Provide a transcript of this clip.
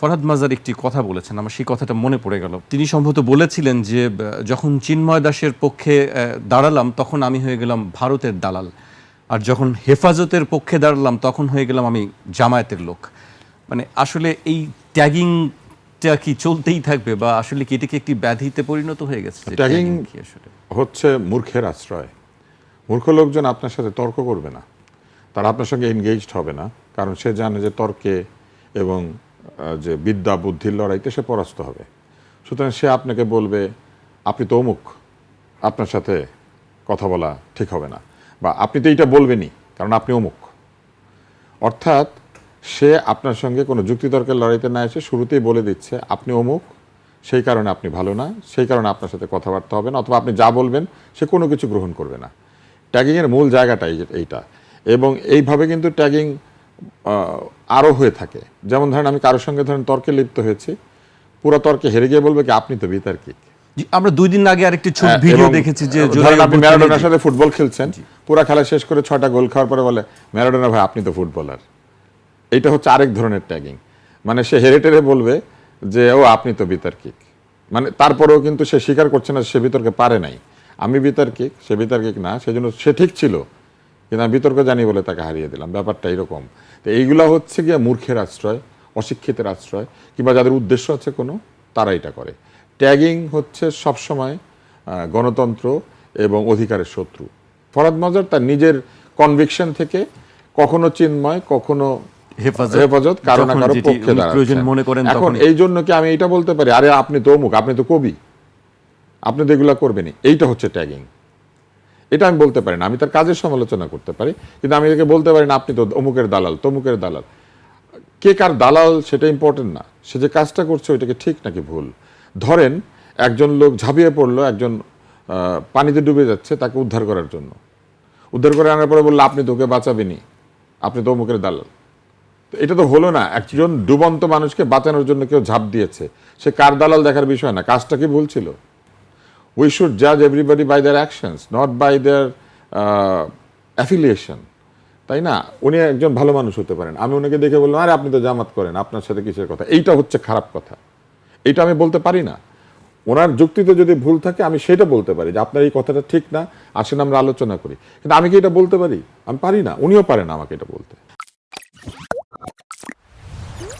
ফরহাদ মাজার একটি কথা বলেছেন আমার সেই কথাটা মনে পড়ে গেল। তিনি সম্ভবত বলেছিলেন যে যখন চিন্ময় দাসের পক্ষে দাঁড়ালাম তখন আমি হয়ে গেলাম ভারতের দালাল। আর যখন হেফাজতের পক্ষে দাঁড়ালাম তখন হয়ে গেলাম আমি জামায়াতের লোক। মানে আসলে এই ট্যাগিংটা কি চলতেই থাকবে বা আসলে কি এটা কি একটি ব্যাধিতে পরিণত হয়ে গেছে? আসলে? হচ্ছে মূর্খের আশ্রয়। মূর্খ লোকজন আপনার সাথে তর্ক করবে না। তারা আপনার সঙ্গে এনগেজড হবে না। কারণ সে জানে যে তর্কে এবং যে বিদ্যা বুদ্ধির লড়াইতে সে পরাস্ত হবে। সুতরাং সে আপনাকে বলবে, আপনি তো অমুক, আপনার সাথে কথা বলা ঠিক হবে না। বা, আপনি তো এইটা বলবেনই, কারণ আপনি অমুক। অর্থাৎ সে আপনার সঙ্গে কোনো যুক্তিতর্কের লড়াইতে না এসে শুরুতেই বলে দিচ্ছে, আপনি অমুক, সেই কারণে আপনি ভালো না, সেই কারণে আপনার সাথে কথাবার্তা হবে না, অথবা আপনি যা বলবেন, সে কোনো কিছু গ্রহণ করবে না। ট্যাগিংয়ের মূল জায়গাটাই এইটা। এবং এইভাবে কিন্তু ট্যাগিং আরও হয়ে থাকে। যেমন ধরেন আমি কারোর সঙ্গে ধরেন তর্কে লিপ্ত হয়েছি পুরো তর্কে হেরে গিয়ে বলবে কি আপনি তো বিতার্কিক। আমরা দুই দিন আগে আরেকটি ছোট হ্যাঁ, ভিডিও দেখেছি যে আপনি ম্যারাডোনার সাথে ফুটবল খেলছেন পুরো খেলা শেষ করে ছয়টা গোল খাওয়ার পরে বলে ম্যারাডোনা ভাই আপনি তো ফুটবলার। এইটা হচ্ছে আরেক ধরনের ট্যাগিং মানে সে হেরে টেরে বলবে যে ও আপনি তো বিতার্কিক। মানে তারপরেও কিন্তু সে স্বীকার করছে না সে বিতর্কে পারে নাই। আমি বিতার্কিক সে বিতার্কিক না সেজন্য সে ঠিক ছিল। কিন্তু আমি বিতর্ক জানি বলে তাকে হারিয়ে দিলাম। ব্যাপারটা এরকম। তো এইগুলা হচ্ছে গিয়ে মূর্খের আশ্রয় অশিক্ষিতের আশ্রয় কিংবা যাদের উদ্দেশ্য আছে কোনো তারা এটা করে। ট্যাগিং হচ্ছে সবসময় গণতন্ত্র এবং অধিকারের শত্রু। ফরাদ মজার তার নিজের কনভিকশন থেকে কখনো চিন্ময় কখনো হেফাজত, কারও না কারও পক্ষে করেন এখন এই জন্য কি আমি এটা বলতে পারি? আরে আপনি তো অমুক আপনি তো কবি। আপনি তো এগুলা করবেনই। এইটা হচ্ছে ট্যাগিং। এটা আমি বলতে পারি না, আমি তার কাজের সমালোচনা করতে পারি, কিন্তু আমি একে বলতে পারি না, আপনি তো অমুকের দালাল, তমুকের দালাল। কে কার দালাল সেটা ইম্পর্টেন্ট না, সে যে কাজটা করছে ওইটাকে ঠিক নাকি ভুল? ধরেন, একজন লোক ঝাঁপিয়ে পড়ল, একজন পানিতে ডুবে যাচ্ছে, তাকে উদ্ধার করার জন্য। উদ্ধার করে আনার পরে বলল, আপনি তোকে বাঁচাবেনি আপনি তো অমুকের দালাল। তো এটা তো হলো না, একজন ডুবন্ত মানুষকে বাঁচানোর জন্য কেউ ঝাঁপ দিয়েছে। সে কার দালাল দেখার বিষয় না, কাজটা কি ভুল ছিল? উই শুড জাজ everybody by their actions not by their affiliation তাই না? উনি একজন ভালো মানুষ হতে পারেন। আমি ওনাকে দেখে বললাম, আরে, আপনি তো জামাত করেন, আপনার সাথে কিসের কথা? এইটা হচ্ছে খারাপ কথা। এইটা আমি বলতে পারি না। ওনার যুক্তিতে যদি ভুল থাকে, আমি সেটা বলতে পারি যে, আপনার এই কথাটা ঠিক না, আসেন আমরা আলোচনা করি। কিন্তু আমি কি এটা বলতে পারি? আমি পারি না। উনিও পারেন আমাকে এটা বলতে।